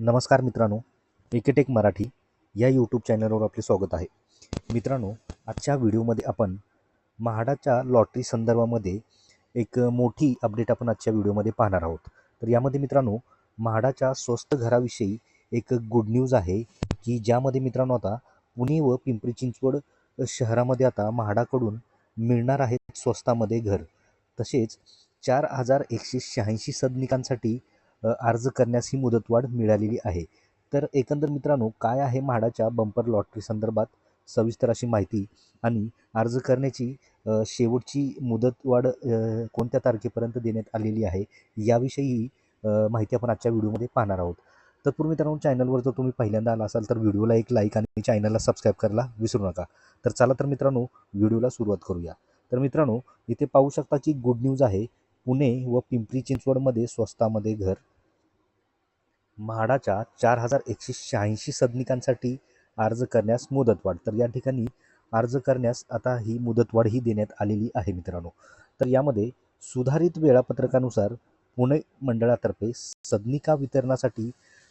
नमस्कार मित्रांनो एकेटेक मराठी या यूट्यूब चॅनलवर आपले स्वागत आहे. मित्रांनो आजच्या व्हिडिओमध्ये आपण म्हाडाच्या लॉटरी संदर्भामध्ये एक मोठी अपडेट आपण आजच्या व्हिडिओमध्ये पाहणार आहोत. तर यामध्ये मित्रांनो म्हाडाच्या स्वस्त घराविषयी एक गुड न्यूज आहे की ज्यामध्ये मित्रांनो आता पुणे व पिंपरी चिंचवड शहरामध्ये आता म्हाडाकडून मिळणार आहेत स्वस्तामध्ये घर. तसेच चार हजार एकशे शहाऐंशी सदनिकांसाठी अर्ज करण्यास ही मुदतवाढ मिळालेली आहे. तर एकंदर मित्रांनो काय आहे म्हाडाच्या बंपर लॉटरी संदर्भात सविस्तर अशी माहिती आणि अर्ज करण्याची शेवटची मुदतवाढ कोणत्या तारखेपर्यंत देण्यात आलेली आहे याविषयी माहिती आपण आजच्या व्हिडिओमध्ये पाहणार आहोत. तत्पूर्वी मित्रांनो चॅनलवर जर तुम्ही पहिल्यांदा आला असाल तर व्हिडिओला एक लाईक आणि चॅनलला सबस्क्राईब करायला विसरू नका. तर चला तर मित्रांनो व्हिडिओला सुरुवात करूया. तर मित्रांनो इथे पाहू शकता की गुड न्यूज आहे. पुणे व पिंपरी चिंचवडमध्ये स्वस्तामध्ये घर म्हाडाच्या चार हजार एकशे शहाऐंशी सदनिकांसाठी अर्ज करण्यास मुदतवाढ. तर या ठिकाणी अर्ज करण्यास आता ही मुदतवाढ ही देण्यात आलेली आहे मित्रांनो. तर यामध्ये सुधारित वेळापत्रकानुसार पुणे मंडळातर्फे सदनिका वितरणासाठी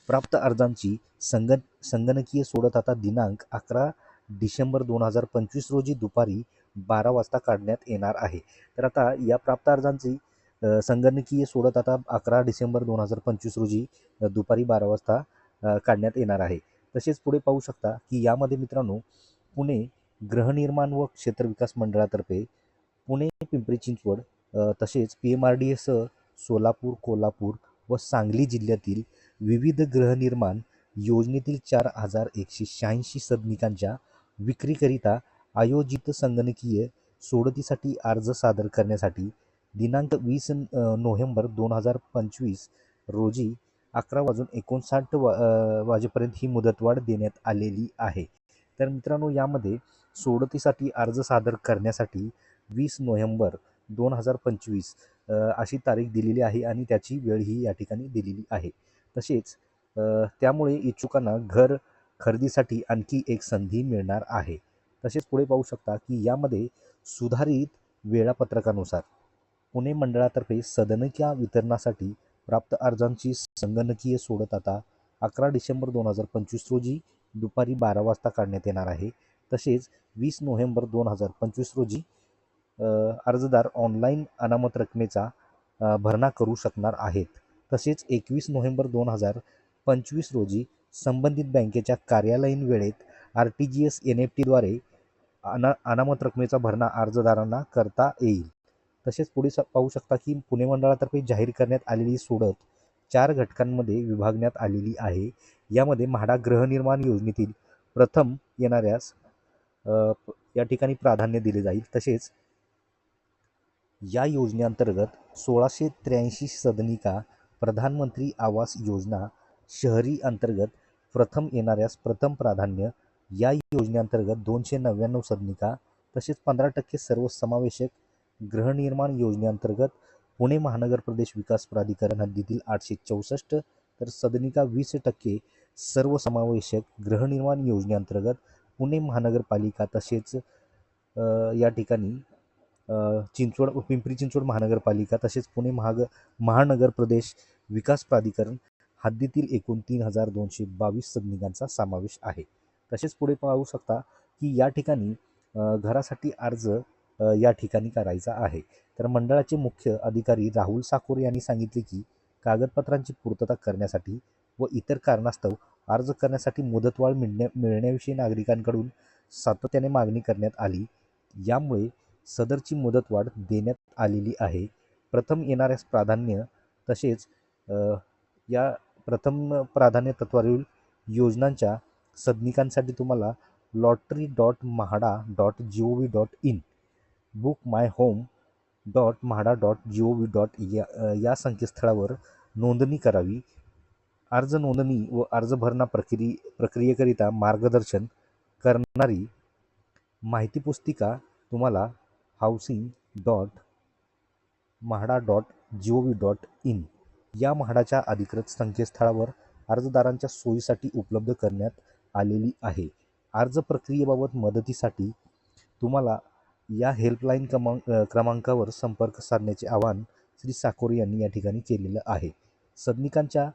प्राप्त अर्जांची संगण संगणकीय सोडत आता दिनांक अकरा डिसेंबर दोन हजार पंचवीस रोजी दुपारी बारा वाजता काढण्यात येणार आहे. तर आता या प्राप्त अर्जांची संगणकीय सोडत आता अकरा डिसेंबर दोन हजार पंचवीस रोजी दुपारी बारा वाजता काढण्यात येणार आहे. तसेच पुढे पाहू शकता की यामध्ये मित्रांनो पुणे गृहनिर्माण व क्षेत्र विकास मंडळातर्फे पुणे पिंपरी चिंचवड तसेच पी एम आर डी एसह सोलापूर कोल्हापूर व सांगली जिल्ह्यातील विविध गृहनिर्माण योजनेतील चार हजार एकशे शहाऐंशी सदनिकांच्या विक्रीकरिता आयोजित संगणकीय सोडतीसाठी अर्ज सादर करण्यासाठी दिनांक वीस नोव्हेंबर दोन हजार पंचवीस रोजी अकरा वाजून एकोणसाठ वा वाजेपर्यंत ही मुदतवाढ देण्यात आलेली आहे. तर मित्रांनो यामध्ये सोडतीसाठी अर्ज सादर करण्यासाठी वीस नोव्हेंबर दोन हजार पंचवीस अशी तारीख दिलेली आहे आणि त्याची वेळ ही या ठिकाणी दिलेली आहे. तसेच त्यामुळे इच्छुकांना घर खरेदीसाठी आणखी एक संधी मिळणार आहे. तसेच पुढे पाहू शकता की यामध्ये सुधारित वेळापत्रकानुसार पुणे मंडळातर्फे सदनकीय वितरणासाठी प्राप्त अर्जांची संगणकीय सोडत आता अकरा डिसेंबर दोन हजार पंचवीस रोजी दुपारी बारा वाजता काढण्यात येणार आहे. तसेच वीस नोव्हेंबर दोन हजार पंचवीस रोजी अर्जदार ऑनलाईन अनामत रकमेचा भरणा करू शकणार आहेत. तसेच एकवीस नोव्हेंबर दोन हजार पंचवीस रोजी संबंधित बँकेच्या कार्यालयीन वेळेत R T G S N F टीद्वारे अना अनामत रकमेचा भरणा अर्जदारांना करता येईल. तसेच पुढे स- पाहू शकता की पुणे मंडळातर्फे जाहीर करण्यात आलेली सोडत चार घटकांमध्ये विभागण्यात आलेली आहे. यामध्ये म्हाडा गृहनिर्माण योजनेतील प्रथम येणाऱ्यास या ठिकाणी प्राधान्य दिले जाईल. तसेच या योजनेअंतर्गत सोळाशे त्र्याऐंशी सदनिका प्रधानमंत्री आवास योजना शहरी अंतर्गत प्रथम येणाऱ्यास प्रथम प्राधान्य या योजनेअंतर्गत दोनशे नव्याण्णव सदनिका तसेच पंधरा टक्के सर्वसमावेशक गृहनिर्माण योजनेअंतर्गत पुणे महानगर प्रदेश विकास प्राधिकरण हद्दीतील आठशे चौसष्ट तर सदनिका वीस टक्के सर्वसमावेशक गृहनिर्माण योजनेअंतर्गत पुणे महानगरपालिका तसेच या ठिकाणी चिंचवड पिंपरी चिंचवड महानगरपालिका तसेच पुणे महाग महानगर प्रदेश विकास प्राधिकरण हद्दीतील एकूण तीन हजार दोनशे बावीस सदनिकांचा समावेश आहे. तसेच पुढे पाहू शकता की या ठिकाणी घरासाठी अर्ज या ठिकाणी करायचा आहे. तर मंडळाचे मुख्य अधिकारी राहुल साकोर यांनी सांगितले की कागदपत्रांची पूर्तता करण्यासाठी व इतर कारणास्तव अर्ज करण्यासाठी मुदतवाढ मिळण्या मिळण्याविषयी नागरिकांकडून सातत्याने मागणी करण्यात आली. यामुळे सदरची मुदतवाढ देण्यात आलेली आहे. प्रथम येणाऱ्यास प्राधान्य तसेच या प्रथम प्राधान्य तत्वावरील योजनांच्या सदनिकांसाठी तुम्हाला lottery dot MHADA dot G O V dot in book my home dot MHADA dot G O V dot या या संकेतस्थळावर नोंदणी करावी. अर्ज नोंदणी व अर्ज भरणा प्रक्रि प्रक्रियेकरिता मार्गदर्शन करणारी माहिती पुस्तिका तुम्हाला housing dot MHADA dot G O V dot in या म्हाडाच्या अधिकृत संकेतस्थळावर अर्जदारांच्या सोयीसाठी उपलब्ध करण्यात आलेली आहे. अर्ज प्रक्रियेबाबत मदतीसाठी तुम्हाला या हेल्पलाईन क्रमांक क्रमांकावर संपर्क साधण्याचे आवाहन श्री साकोरे यांनी या ठिकाणी केलेलं आहे. सदनिकांच्या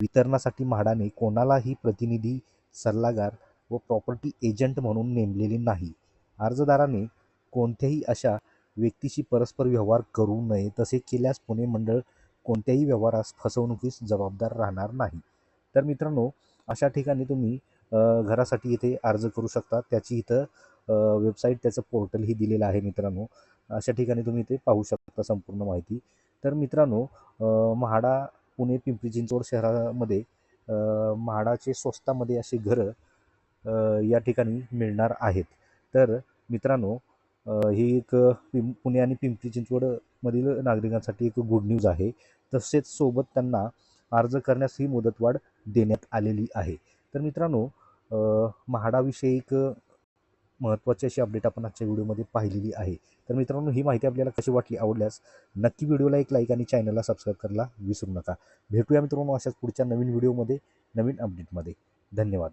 वितरणासाठी म्हाडाने कोणालाही प्रतिनिधी सल्लागार व प्रॉपर्टी एजंट म्हणून नेमलेले नाही. अर्जदाराने कोणत्याही अशा व्यक्तीशी परस्पर व्यवहार करू नये तसे केल्यास पुणे मंडळ कोणत्याही व्यवहारास फसवणुकीस जबाबदार राहणार नाही. तर मित्रांनो अशा ठिकाणी तुम्ही घरासाठी इथे अर्ज करू शकता. त्याची इथं वेबसाईट त्याचं पोर्टलही दिलेलं आहे मित्रांनो. अशा ठिकाणी तुम्ही ते पाहू शकता संपूर्ण माहिती. तर मित्रांनो म्हाडा पुणे पिंपरी चिंचवड शहरामध्ये म्हाडाचे स्वस्तामध्ये असे घरं या ठिकाणी मिळणार आहेत. तर मित्रांनो ही एक पिं पुणे आणि पिंपरी चिंचवडमधील नागरिकांसाठी एक गुड न्यूज आहे. तसेच सोबत त्यांना अर्ज करण्यास ही मुदतवाढ देण्यात आलेली आहे. तर मित्रांनो म्हाडाविषयी एक महत्त्वाची अशी अपडेट आपण आजच्या व्हिडिओमध्ये पाहिलेली आहे. तर मित्रांनो ही माहिती आपल्याला कशी वाटली आवडल्यास नक्की व्हिडिओला एक लाईक आणि चॅनलला सबस्क्राईब करायला विसरू नका. भेटूया मित्रांनो अशाच पुढच्या नवीन व्हिडिओमध्ये नवीन अपडेटमध्ये धन्यवाद.